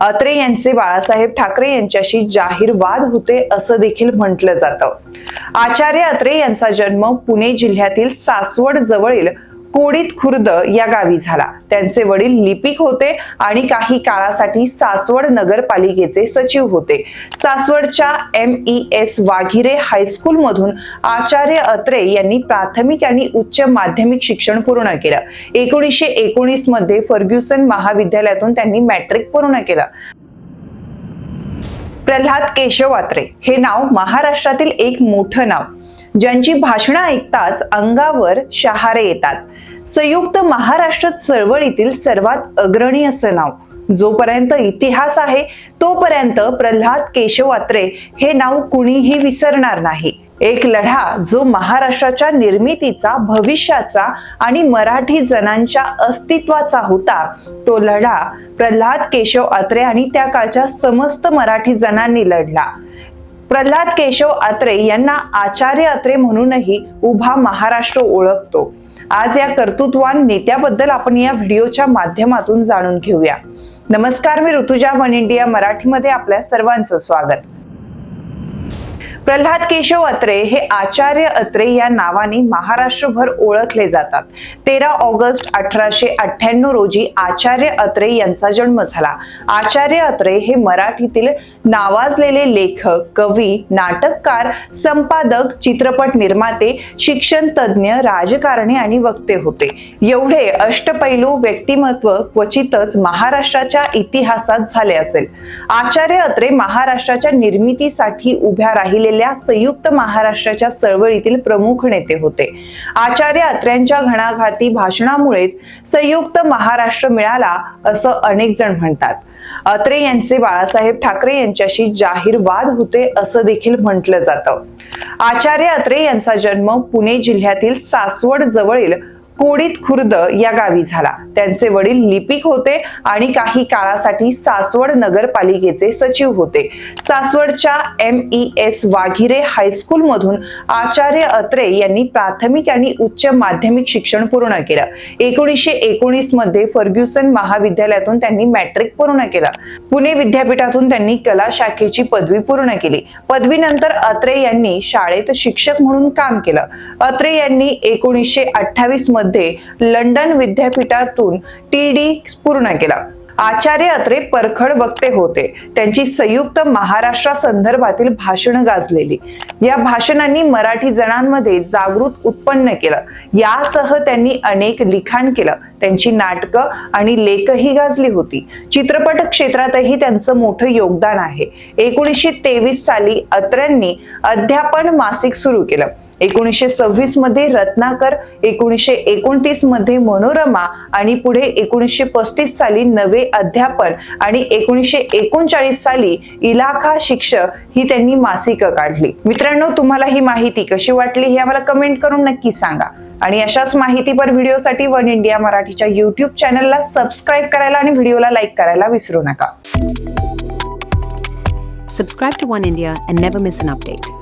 अत्रे यांचे बाळासाहेब ठाकरे यांच्याशी जाहीर वाद होते असं देखील म्हटलं जातं. आचार्य अत्रे यांचा जन्म पुणे जिल्ह्यातील सासवड जवळील कोडीत खुर्द या गावी झाला. त्यांचे वडील लिपिक होते आणि काही काळासाठी सासवड नगरपालिकेचे सचिव होते. सासवडच्या M E S Waghire high school मधून आचार्य अत्रे यांनी प्राथमिक आणि उच्च माध्यमिक शिक्षण पूर्ण केलं. एकोणीसशे एकोणीसमध्ये फर्ग्युसन महाविद्यालयातून त्यांनी मॅट्रिक पूर्ण केलं. प्रल्हाद केशव अत्रे हे नाव महाराष्ट्रातील एक मोठं नाव. ज्यांची भाषणं ऐकताच अंगावर शहारे येतात. संयुक्त महाराष्ट्र चळवळीतील सर्वात अग्रणी असं नाव. जोपर्यंत इतिहास आहे तोपर्यंत प्रल्हाद केशव अत्रे हे नाव कुणीही विसरणार नाही. एक लढा जो महाराष्ट्राच्या निर्मितीचा भविष्याचा आणि मराठी जनांच्या अस्तित्वाचा होता तो लढा प्रल्हाद केशव अत्रे आणि त्या काळच्या समस्त मराठी जनांनी लढला. प्रल्हाद केशव अत्रे यांना आचार्य अत्रे म्हणूनही उभा महाराष्ट्र ओळखतो. आज या कर्तृत्वान नेत्याबद्दल आपण या व्हिडिओच्या माध्यमातून जाणून घेऊया. नमस्कार मी ऋतुजा वन इंडिया मराठीमध्ये आपल्या सर्वांचं स्वागत. प्रल्हाद केशव अत्रे हे आचार्य अत्रे या नावाने महाराष्ट्रभर ओळखले जातात. तेरा ऑगस्ट अठराशे अठ्ठ्याण्णव रोजी आचार्य अत्रे यांचा जन्म झाला. आचार्य अत्रे हे मराठीतील नावाजलेले लेखक कवी नाटककार संपादक चित्रपट निर्माते शिक्षण तज्ज्ञ राजकारणी आणि वक्ते होते. एवढे अष्टपैलू व्यक्तिमत्व क्वचितच महाराष्ट्राच्या इतिहासात झाले असेल. आचार्य अत्रे महाराष्ट्राच्या निर्मितीसाठी उभ्या राहिलेल्या संयुक्त महाराष्ट्राच्या चळवळीतील प्रमुख नेते होते. आचार्य अत्र्यांच्या घणाघाती भाषणामुळेच संयुक्त महाराष्ट्र मिळाला असं अनेक जण म्हणतात. अत्रे यांचे बाळासाहेब ठाकरे यांच्याशी जाहीर वाद होते असं देखील म्हटलं जातं. आचार्य अत्रे यांचा जन्म पुणे जिल्ह्यातील सासवड जवळील कोडीत खुर्द या गावी झाला. त्यांचे वडील लिपिक होते आणि काही काळासाठी सासवड नगरपालिकेचे सचिव होते. सासवडच्या M E S Waghire high school मधून आचार्य अत्रे यांनी प्राथमिक आणि उच्च माध्यमिक शिक्षण पूर्ण केलं. एकोणीसशे एकोणीसमध्ये फर्ग्युसन महाविद्यालयातून त्यांनी मॅट्रिक पूर्ण केलं. पुणे विद्यापीठातून त्यांनी कला शाखेची पदवी पूर्ण केली. पदवीनंतर अत्रे यांनी शाळेत शिक्षक म्हणून काम केलं. अत्रे यांनी एकोणीसशे अठ्ठावीसमध्ये लंडन विद्यापीठातून टी डी पूर्ण केला. आचार्य अत्रे परखड वक्ते होते. त्यांची संयुक्त महाराष्ट्रा संदर्भातील भाषण गाजलेली. या भाषणांनी मराठी जणांमध्ये जागृत उत्पन्न केलं. यासह त्यांनी अनेक लिखाण केलं. त्यांची नाटकं आणि लेखही गाजली होती. चित्रपट क्षेत्रातही त्यांचं मोठं योगदान आहे. एकोणीसशे तेवीस साली अत्र्यांनी अध्यापन मासिक सुरू केलं. एकोणीसशे सव्वीसमध्ये रत्नाकर एकोणीसशे एकोणतीसमध्ये मनोरमा आणि पुढे एकोणीसशे पस्तीस साली नवे अध्यापन आणि एकोणीसशे एकोणचाळीस साली इलाखा शिक्षक ही त्यांनी मासिकं काढली. मित्रांनो तुम्हाला ही माहिती कशी वाटली हे आम्हाला कमेंट करून नक्की सांगा. आणि अशाच माहितीपर व्हिडिओसाठी वन इंडिया मराठीच्या युट्यूब चॅनलला सबस्क्राईब करायला आणि व्हिडिओला लाईक करायला विसरू नका. Subscribe to one India and never miss an update